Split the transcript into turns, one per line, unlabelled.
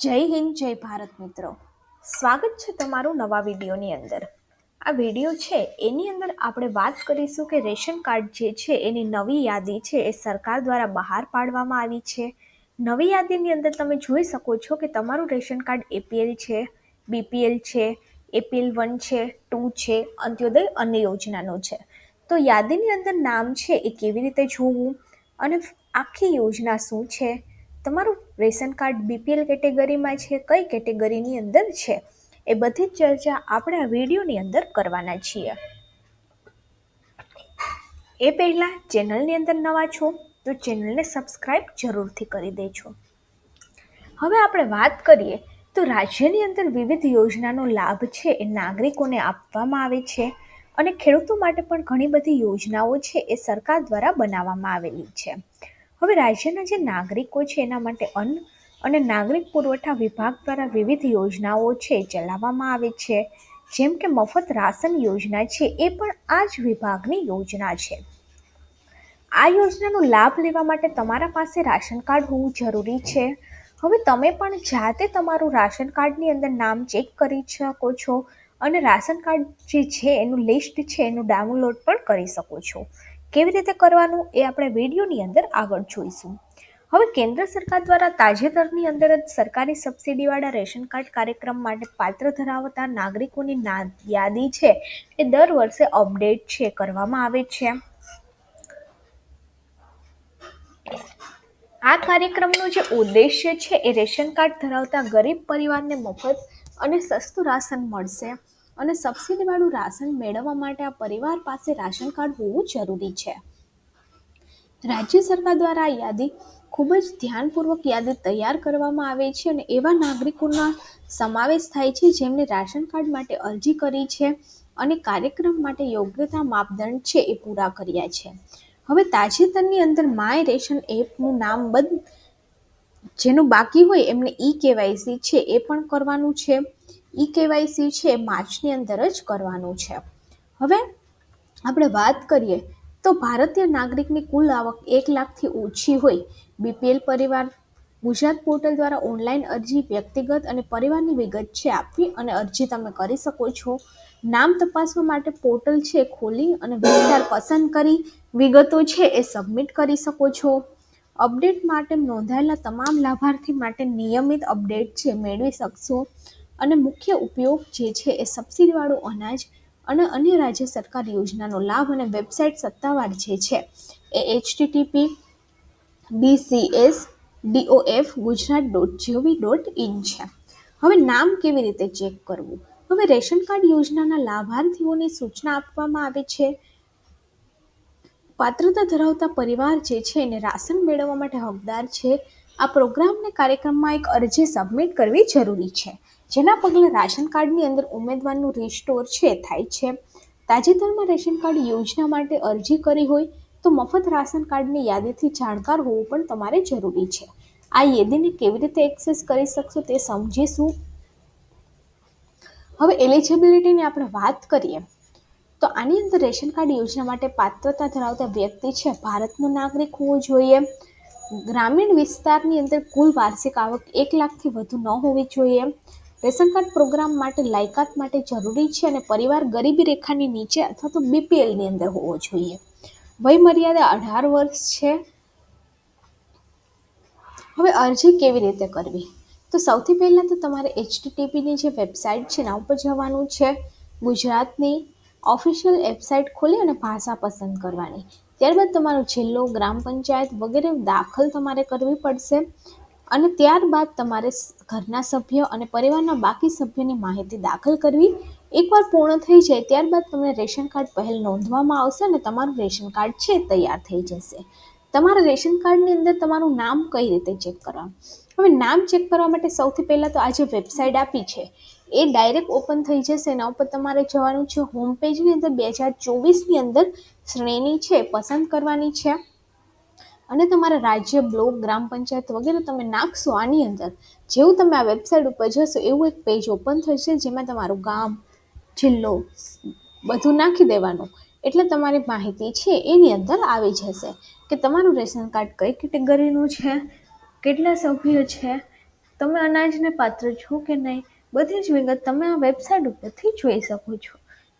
જય હિન્દ, જય ભારત મિત્રો. સ્વાગત છે તમારું નવા વિડીયોની અંદર. આ વીડિયો છે, એની અંદર આપણે વાત કરીશું કે રેશન કાર્ડ જે છે, એની નવી યાદી છે, એ સરકાર દ્વારા બહાર પાડવામાં આવી છે. નવી યાદીની અંદર તમે જોઈ શકો છો કે તમારું રેશન કાર્ડ એપીએલ છે, બીપીએલ છે, એપીએલ વન છે, ટુ છે, અંત્યોદય અન્ય યોજનાનો છે. તો યાદીની અંદર નામ છે, એ કેવી રીતે જોવું? અને આખી યોજના શું છે? તમારું રેશન કાર્ડ બીપીએલ કેટેગરીમાં છે, કઈ કેટેગરીની અંદર છે, એ બધી જ ચર્ચા આપણે આ વિડીયોની અંદર કરવાના છીએ. એ પહેલાં ચેનલની અંદર નવા છો, તો ચેનલને સબસ્ક્રાઈબ જરૂરથી કરી દેજો. હવે આપણે વાત કરીએ, તો રાજ્યની અંદર વિવિધ યોજનાનો લાભ છે એ નાગરિકોને આપવામાં આવે છે અને ખેડૂતો માટે પણ ઘણી બધી યોજનાઓ છે એ સરકાર દ્વારા બનાવવામાં આવેલી છે. હવે રાજ્યના જે નાગરિકો છે એના માટે અન્ન અને નાગરિક પુરવઠા વિભાગ દ્વારા વિવિધ યોજનાઓ છે, ચલાવવામાં આવે છે. જેમ કે મફત રાશન યોજના છે, એ પણ આ જ વિભાગની યોજના છે. આ યોજનાનો લાભ લેવા માટે તમારા પાસે રાશન કાર્ડ હોવું જરૂરી છે. હવે તમે પણ જાતે તમારું રાશન કાર્ડની અંદર નામ ચેક કરી શકો છો અને રાશન કાર્ડ જે છે એનું લિસ્ટ છે એનું ડાઉનલોડ પણ કરી શકો છો. કેવી રીતે કરવાનું એ આપણે વિડીયોની અંદર આગળ જોઈશું. હવે કેન્દ્ર સરકાર દ્વારા તાજેતરની અંદર જ સરકારી સબસિડીવાળા રેશન કાર્ડ કાર્યક્રમ માટે પાત્ર ધરાવતા નાગરિકોની યાદી છે એ દર વર્ષે અપડેટ છે, કરવામાં આવે છે. આ કાર્યક્રમનો જે ઉદ્દેશ્ય છે એ રેશન કાર્ડ ધરાવતા ગરીબ પરિવારને મફત અને સસ્તું રાશન મળશે. અને સબસિડીવાળું રાશન મેળવવા માટે આ પરિવાર પાસે રાશન કાર્ડ હોવું જરૂરી છે. રાજ્ય સરકાર દ્વારા આ યાદી ખૂબ જ ધ્યાનપૂર્વક યાદી તૈયાર કરવામાં આવે છે અને એવા નાગરિકોના સમાવેશ થાય છે જેમણે રાશન કાર્ડ માટે અરજી કરી છે અને કાર્યક્રમ માટે યોગ્યતા માપદંડ છે એ પૂરા કર્યા છે. હવે તાજેતરની અંદર માય રેશન એપનું નામ બંધ, જેનું બાકી હોય એમને ઈ કેવાયસી છે એ પણ કરવાનું છે. ઈ કેવાયસી છે માર્ચની અંદર જ કરવાનું છે. હવે આપણે વાત કરીએ તો ભારતીય નાગરિકની કુલ આવક એક લાખથી ઓછી હોય. બીપીએલ પરિવાર ગુજરાત પોર્ટલ દ્વારા ઓનલાઈન અરજી વ્યક્તિગત અને પરિવારની વિગત છે આપવી અને અરજી તમે કરી શકો છો. નામ તપાસવા માટે પોર્ટલ છે ખોલી અને વિસ્તાર પસંદ કરી વિગતો છે એ સબમિટ કરી શકો છો. અપડેટ માટે નોંધાયેલા તમામ લાભાર્થી માટે નિયમિત અપડેટ છે મેળવી શકશો. અને મુખ્ય ઉપયોગ જે છે એ સબસિડીવાળું અનાજ અને અન્ય રાજ્ય સરકાર યોજનાનો લાભ અને વેબસાઇટ સત્તાવાર જે છે એ HTTP BCS DOF Gujarat dot GOV dot in છે. હવે નામ કેવી રીતે ચેક કરવું? હવે રેશન કાર્ડ યોજનાના લાભાર્થીઓની સૂચના આપવામાં આવે છે. પાત્રતા ધરાવતા પરિવાર જે છે એને રાશન મેળવવા માટે હકદાર છે. આ પ્રોગ્રામને કાર્યક્રમમાં એક અરજી સબમિટ કરવી જરૂરી છે. જેના પગલે રાશન કાર્ડની અંદર ઉમેદવારનું રિસ્ટોર છે, થાય છે. તાજેતરમાં રેશન કાર્ડ યોજના માટે અરજી કરી હોય તો મફત રાશન કાર્ડની યાદીથી જાણકાર હોવું પણ તમારે જરૂરી છે. આ યાદીને કેવી રીતે એક્સેસ કરી શકશો તે સમજીશું. હવે એલિજિબિલિટીની આપણે વાત કરીએ. તો આની અંદર રેશન કાર્ડ યોજના માટે પાત્રતા ધરાવતા વ્યક્તિ છે, ભારતનો નાગરિક હોવો જોઈએ. ગ્રામીણ વિસ્તારની અંદર કુલ વાર્ષિક આવક એક લાખથી વધુ ન હોવી જોઈએ. રેશન કાર્ડ પ્રોગ્રામ માટે લાયકાત માટે જરૂરી છે અને પરિવાર ગરીબી રેખાની નીચે અથવા તો બીપીએલની અંદર હોવો જોઈએ. વયમર્યાદા અઢાર વર્ષ છે. હવે અરજી કેવી રીતે કરવી? તો સૌથી પહેલાં તો તમારે એચટીટીપીની જે વેબસાઇટ છે એના ઉપર જવાનું છે. ગુજરાતની ઓફિશિયલ વેબસાઇટ ખોલી અને ભાષા પસંદ કરવાની. ત્યારબાદ તમારો જિલ્લો ગ્રામ પંચાયત વગેરે દાખલ તમારે કરવી પડશે. અને ત્યારબાદ તમારે ઘરના સભ્ય અને પરિવારના બાકી સભ્યોની માહિતી દાખલ કરવી એકવાર પૂર્ણ થઈ જાય ત્યારબાદ તમને રેશન કાર્ડ પહેલ નોંધવામાં આવશે અને તમારું રેશન કાર્ડ છે તૈયાર થઈ જશે. તમારા રેશન કાર્ડની અંદર તમારું નામ કઈ રીતે ચેક કરવાનું હવે નામ ચેક કરવા માટે સૌથી પહેલાં તો આ જે વેબસાઇટ આપી છે, એ ડાયરેક્ટ ઓપન થઈ જશે એના ઉપર તમારે જવાનું છે હોમ પેજની અંદર બે હજાર ચોવીસની અંદર શ્રેણી છે, પસંદ કરવાની છે. અને તમારા રાજ્ય, બ્લોક, ગ્રામ પંચાયત વગેરે તમે નાખશો આની અંદર. જેવું તમે આ વેબસાઇટ ઉપર જશો, એવું એક પેજ ઓપન થશે જેમાં તમારું ગામ, જિલ્લો બધું નાખી દેવાનું. એટલે તમારી માહિતી છે એની અંદર આવી જશે કે તમારું રેશન કાર્ડ કઈ કેટેગરીનું છે, કેટલા સભ્યો છે, તમે અનાજને પાત્ર છો કે નહીં, બધી જ વિગત તમે આ વેબસાઇટ ઉપરથી જોઈ શકો છો.